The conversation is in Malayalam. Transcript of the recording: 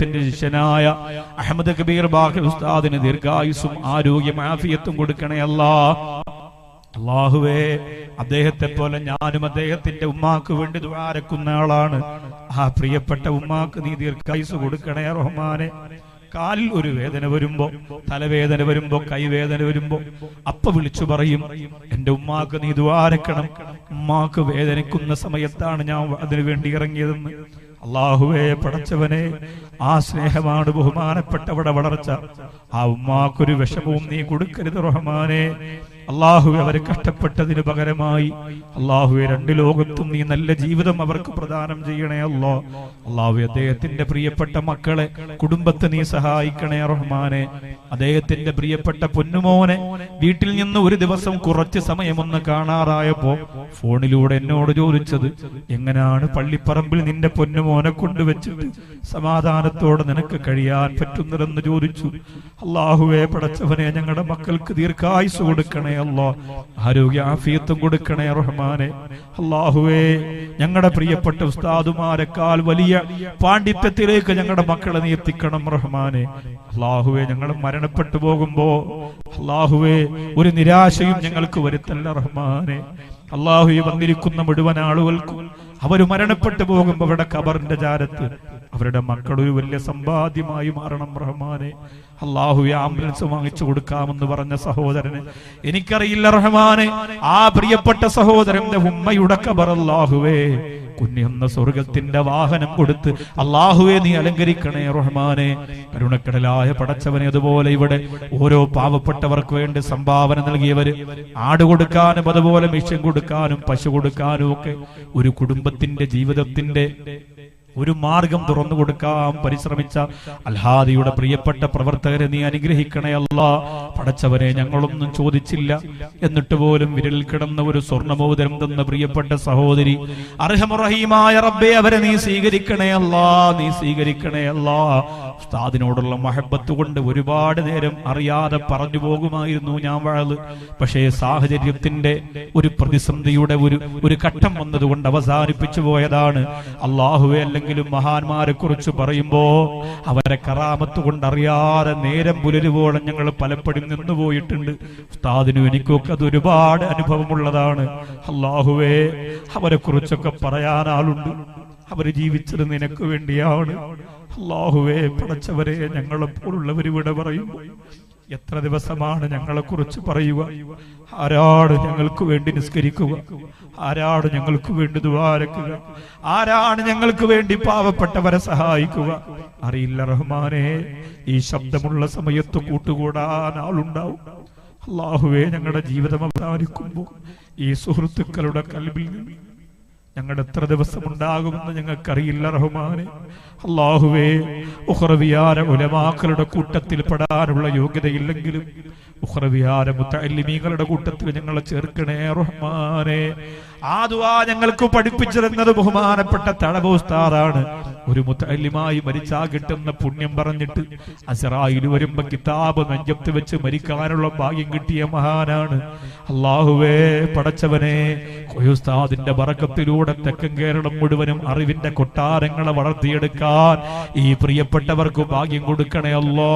അദ്ദേഹത്തിന്റെ ശിഷ്യനായ അഹമ്മദ് കബീർ ബാഖി ഉസ്താദിന് ദീർഘായുസും ആരോഗ്യം ആഫിയത്തും കൊടുക്കണേ അല്ലാ. അള്ളാഹുവേ അദ്ദേഹത്തെ പോലെ ഞാനും അദ്ദേഹത്തിന്റെ ഉമ്മാക്ക് വേണ്ടി ദ്വാരക്കുന്ന ആളാണ്. ആ പ്രിയപ്പെട്ട ഉമ്മാക്ക് നീ ദീർഘായുസ് കൊടുക്കണേ റഹ്മാനെ. കാലിൽ ഒരു വേദന വരുമ്പോ തലവേദന വരുമ്പോ കൈവേദന വരുമ്പോ അപ്പ വിളിച്ചു പറയും എന്റെ ഉമ്മാക്ക് നീ ദ്വാരക്കണം ഉമ്മാക്ക് വേദനിക്കുന്ന സമയത്താണ് ഞാൻ അതിനു വേണ്ടി ഇറങ്ങിയതെന്ന്. അള്ളാഹുവേ പടച്ചവനെ ആ സ്നേഹമാണ് ബഹുമാനപ്പെട്ടവടെ വളർച്ച. ആ ഉമ്മാക്കൊരു വിഷമവും നീ കൊടുക്കരുത് റഹ്മാനെ. അള്ളാഹുവെ അവർ കഷ്ടപ്പെട്ടതിന് പകരമായി അള്ളാഹുവെ രണ്ട് ലോകത്തും നീ നല്ല ജീവിതം അവർക്ക് പ്രദാനം ചെയ്യണേ അല്ലോ അള്ളാഹു അദ്ദേഹത്തിന്റെ പ്രിയപ്പെട്ട മക്കളെ കുടുംബത്തെ നീ സഹായിക്കണേ റഹ്മാനെ. അദ്ദേഹത്തിന്റെ പ്രിയപ്പെട്ട പൊന്നുമോനെ വീട്ടിൽ നിന്ന് ഒരു ദിവസം കുറച്ച് സമയമൊന്ന് കാണാറായപ്പോ ഫോണിലൂടെ എന്നോട് ചോദിച്ചത് എങ്ങനെയാണ് പള്ളിപ്പറമ്പിൽ നിന്റെ പൊന്നുമോനെ കൊണ്ടുവച്ചിട്ട് സമാധാനത്തോടെ നിനക്ക് കഴിയാൻ പറ്റുന്നതെന്ന് ചോദിച്ചു. അള്ളാഹുവെ പടച്ചവനെ ഞങ്ങളുടെ മക്കൾക്ക് ദീർഘായുസ് കൊടുക്കണേ അല്ലോ ആരോഗ്യ ആഫിയത്തും കൊടുക്കണേ റഹ്മാനെ. അള്ളാഹുവേ ഞങ്ങളുടെ പ്രിയപ്പെട്ട ഉസ്താദുമാരെക്കാൾ വലിയ പാണ്ഡിത്യത്തിലേക്ക് ഞങ്ങളുടെ മക്കളെ നീ എത്തിക്കണം റഹ്മാനെ. അള്ളാഹുവെ ഞങ്ങൾ മരണപ്പെട്ടു പോകുമ്പോ അള്ളാഹുവെ ഒരു നിരാശയും ഞങ്ങൾക്ക് വരുത്തല്ല റഹ്മാനെ. അള്ളാഹു വന്നിരിക്കുന്ന മുഴുവൻ ആളുകൾക്കും അവർ മരണപ്പെട്ടു പോകുമ്പോ അവിടെ കബറിന്റെ ചാരത്ത് അവരുടെ മക്കൾ ഒരു വലിയ സമ്പാദ്യമായി മാറണം റഹ്മാനെ. അള്ളാഹു ആംബുലൻസ് വാങ്ങിച്ചു കൊടുക്കാമെന്ന് പറഞ്ഞ സഹോദരന്. എനിക്കറിയില്ല റഹ്മാനെ. ആ പ്രിയപ്പെട്ട സഹോദരന്റെ ഉമ്മയുടെ കബർ അല്ലാഹുവേ. കുഞ്ഞെന്ന സ്വർഗത്തിന്റെ വാഹനം കൊടുത്ത് അള്ളാഹുവെ നീ അലങ്കരിക്കണേ റഹ്മാനെ. കരുണക്കടലായ പടച്ചവനെ അതുപോലെ ഇവിടെ ഓരോ പാവപ്പെട്ടവർക്ക് വേണ്ടി സംഭാവന നൽകിയവര്. ആട് കൊടുക്കാനും അതുപോലെ മിഷൻ കൊടുക്കാനും പശു കൊടുക്കാനും ഒക്കെ ഒരു കുടുംബത്തിന്റെ ജീവിതത്തിന്റെ ഒരു മാർഗം തുറന്നു കൊടുക്കാൻ പരിശ്രമിച്ച അൽഹാദിയുടെ പ്രിയപ്പെട്ട പ്രവർത്തകരെ നീ അനുഗ്രഹിക്കണേ അല്ല. പടച്ചവനെ ഞങ്ങളൊന്നും ചോദിച്ചില്ല. എന്നിട്ട് പോലും വിരലിൽ കിടന്ന ഒരു സ്വർണമോദരം തന്ന പ്രിയപ്പെട്ട സഹോദരി അർഹമുറഹീമായ റബ്ബെ അവരെ നീ സ്വീകരിക്കണേ അല്ല നീ സ്വീകരിക്കണേ അല്ല. ഉസ്താദിനോടുള്ള മഹബത്ത് കൊണ്ട് ഒരുപാട് നേരം അറിയാതെ പറഞ്ഞു പോകുമായിരുന്നു ഞാൻ വാഴത് പക്ഷേ സാഹചര്യത്തിന്റെ ഒരു പ്രതിസന്ധിയുടെ ഒരു ഒരു ഘട്ടം വന്നതുകൊണ്ട് അവസാനിപ്പിച്ചു പോയതാണ്. അള്ളാഹുവെ അല്ലെങ്കിലും മഹാന്മാരെ കുറിച്ച് പറയുമ്പോ അവരെ കറാമത്ത് കൊണ്ട് അറിയാതെ നേരം പുലരുവോളം ഞങ്ങൾ പലപ്പോഴും നിന്നുപോയിട്ടുണ്ട് ഉസ്താദിനും എനിക്കൊക്കെ അത് ഒരുപാട് അനുഭവമുള്ളതാണ്. അള്ളാഹുവേ അവരെ കുറിച്ചൊക്കെ പറയാൻ അവർ ജീവിച്ചത് നിനക്ക് വേണ്ടിയാണ്. അള്ളാഹുവേ പടച്ചവരെ ഞങ്ങളെപ്പോലുള്ളവർ ഇവിടെ പറയുമ്പോൾ എത്ര ദിവസമാണ് ഞങ്ങളെ കുറിച്ച് പറയുക? ആരാട് ഞങ്ങൾക്ക് വേണ്ടി നിസ്കരിക്കുക? ആരാട് ഞങ്ങൾക്ക് വേണ്ടി ദ്വാരക്കുക ആരാണ് ഞങ്ങൾക്ക് വേണ്ടി പാവപ്പെട്ടവരെ സഹായിക്കുക? അറിയില്ല റഹ്മാനെ ഈ ശബ്ദമുള്ള സമയത്ത് കൂട്ടുകൂടാൻ ആളുണ്ടാവും. അള്ളാഹുവേ ഞങ്ങളുടെ ജീവിതം അവസാനിക്കുമ്പോൾ ഈ സുഹൃത്തുക്കളുടെ കൽബിൽ നിന്ന് ഞങ്ങളുടെ എത്ര ദിവസം ഉണ്ടാകുമെന്ന് ഞങ്ങൾക്കറിയില്ല റഹ്മാനെ. അള്ളാഹുവേ ഉഹ്റവിയാര ഉലമാക്കളുടെ കൂട്ടത്തിൽ പെടാനുള്ള യോഗ്യതയില്ലെങ്കിലും ഉഹ്റവിയാര മുത്തല്ലിമീങ്ങളുടെ കൂട്ടത്തിൽ ഞങ്ങളെ ചേർക്കണേ റഹ്മാനെ. ആ ദുആ ഞങ്ങൾക്ക് പഠിപ്പിച്ചിരുന്നത് ബഹുമാനപ്പെട്ട തടവോസ്താറാണ് ഒരു മുത്തല്ലിമായി മരിച്ചാ കിട്ടുന്ന പുണ്യം പറഞ്ഞിട്ട് അസറായിൽ വരുമ്പോ കിതാബ് നെഞ്ചത്ത് വെച്ച് മരിക്കാനുള്ള ഭാഗ്യം കിട്ടിയ മഹാനാണ്. അള്ളാഹുവേ പടച്ചവനെ കൊയുസ്താദിന്റെ വറക്കത്തിലൂടെ തെക്കൻ കേരളം മുഴുവനും അറിവിന്റെ കൊട്ടാരങ്ങളെ വളർത്തിയെടുക്കാൻ ഈ പ്രിയപ്പെട്ടവർക്ക് ഭാഗ്യം കൊടുക്കണേ അല്ലോ.